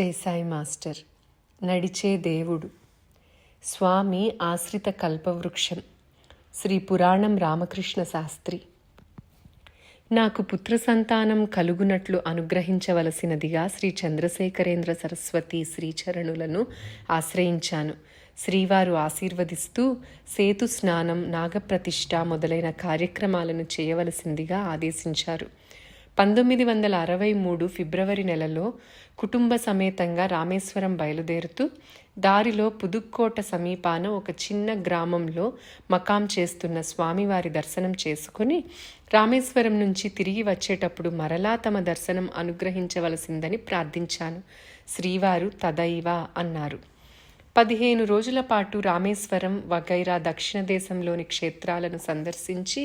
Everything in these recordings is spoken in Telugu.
చేశాయి మాస్టర్. నడిచే దేవుడు. స్వామి ఆశ్రిత కల్పవృక్షం. శ్రీ పురాణం రామకృష్ణ శాస్త్రి. నాకు పుత్ర సంతానం కలుగునట్లు అనుగ్రహించవలసినదిగా శ్రీ చంద్రశేఖరేంద్ర సరస్వతి శ్రీచరణులను ఆశ్రయించాను. శ్రీవారు ఆశీర్వదిస్తూ సేతు స్నానం నాగప్రతిష్ఠ మొదలైన కార్యక్రమాలను చేయవలసిందిగా ఆదేశించారు. పంతొమ్మిది వందల అరవై మూడు ఫిబ్రవరి నెలలో కుటుంబ సమేతంగా రామేశ్వరం బయలుదేరుతూ దారిలో పుదుక్కోట సమీపాన ఒక చిన్న గ్రామంలో మకాం చేస్తున్న స్వామివారి దర్శనం చేసుకుని రామేశ్వరం నుంచి తిరిగి వచ్చేటప్పుడు మరలా తమ దర్శనం అనుగ్రహించవలసిందని ప్రార్థించాను. శ్రీవారు తదైవ అన్నారు. పదిహేను రోజుల పాటు రామేశ్వరం వగైరా దక్షిణ దేశంలోని క్షేత్రాలను సందర్శించి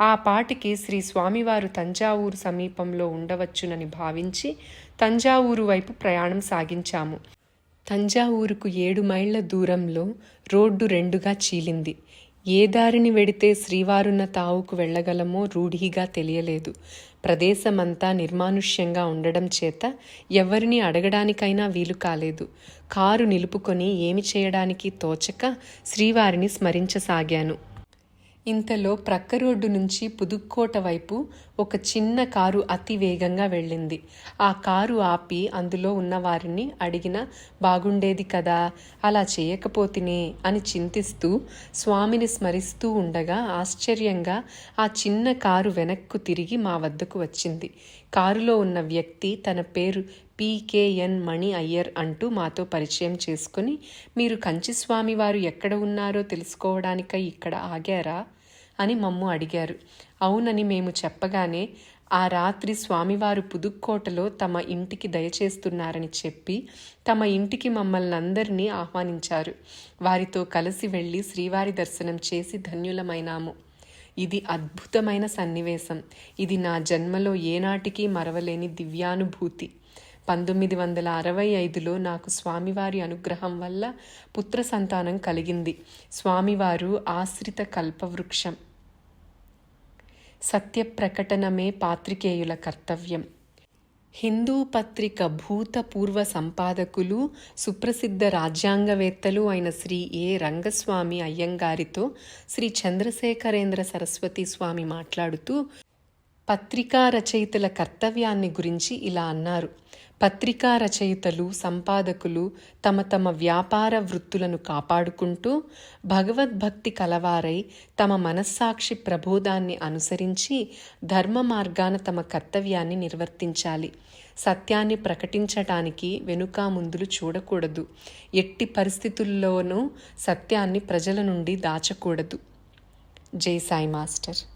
ఆ పాటికి శ్రీ స్వామివారు తంజావూరు సమీపంలో ఉండవచ్చునని భావించి తంజావూరు వైపు ప్రయాణం సాగించాము. తంజావూరుకు ఏడు మైళ్ళ దూరంలో రోడ్డు రెండుగా చీలింది. ఏ దారిని వెడితే శ్రీవారున్న తావుకు వెళ్ళగలమో రూఢిగా తెలియలేదు. ప్రదేశమంతా నిర్మానుష్యంగా ఉండడం చేత ఎవరిని అడగడానికైనా వీలు కాలేదు. కారు నిలుపుకొని ఏమి చేయడానికి తోచక శ్రీవారిని స్మరించసాగాను. ఇంతలో ప్రక్క రోడ్డు నుంచి పుదుక్కోట వైపు ఒక చిన్న కారు అతి వేగంగా వెళ్ళింది. ఆ కారు ఆపి అందులో ఉన్న వారిని అడిగిన బాగుండేది కదా అలా చేయకపోతినే అని చింతిస్తూ స్వామిని స్మరిస్తూ ఉండగా ఆశ్చర్యంగా ఆ చిన్న కారు వెనక్కు తిరిగి మా వద్దకు వచ్చింది. కారులో ఉన్న వ్యక్తి తన పేరు పీకేఎన్ మణి అయ్యర్ అంటూ మాతో పరిచయం చేసుకుని మీరు కంచి స్వామి వారు ఎక్కడ ఉన్నారో తెలుసుకోవడానికై ఇక్కడ ఆగారా? అని మమ్ము అడిగారు. అవునని మేము చెప్పగానే ఆ రాత్రి స్వామివారు పుదుక్కోటలో తమ ఇంటికి దయచేస్తున్నారని చెప్పి తమ ఇంటికి మమ్మల్ని అందరినీ ఆహ్వానించారు. వారితో కలిసి వెళ్ళి శ్రీవారి దర్శనం చేసి ధన్యులమైనాము. ఇది అద్భుతమైన సన్నివేశం. ఇది నా జన్మలో ఏనాటికి మరవలేని దివ్యానుభూతి. పంతొమ్మిది వందల అరవై ఐదులో నాకు స్వామివారి అనుగ్రహం వల్ల పుత్ర సంతానం కలిగింది. స్వామివారు ఆశ్రిత కల్పవృక్షం. సత్య ప్రకటనమే పాత్రికేయుల కర్తవ్యం. హిందూ పత్రిక భూతపూర్వ సంపాదకులు సుప్రసిద్ధ రాజ్యాంగవేత్తలు అయిన శ్రీ ఏ. రంగస్వామి అయ్యంగారితో శ్రీ చంద్రశేఖరేంద్ర సరస్వతి స్వామి మాట్లాడుతూ పత్రికా రచయితల కర్తవ్యాన్ని గురించి ఇలా అన్నారు. పత్రికా రచయితలు సంపాదకులు తమ తమ వ్యాపార వృత్తులను కాపాడుకుంటూ భగవద్భక్తి కలవారై తమ మనస్సాక్షి ప్రబోధాన్ని అనుసరించి ధర్మ మార్గాన తమ కర్తవ్యాన్ని నిర్వర్తించాలి. సత్యాన్ని ప్రకటించటానికి వెనుక ముందులు చూడకూడదు. ఎట్టి పరిస్థితుల్లోనూ సత్యాన్ని ప్రజల నుండి దాచకూడదు. జై సాయి మాస్టర్.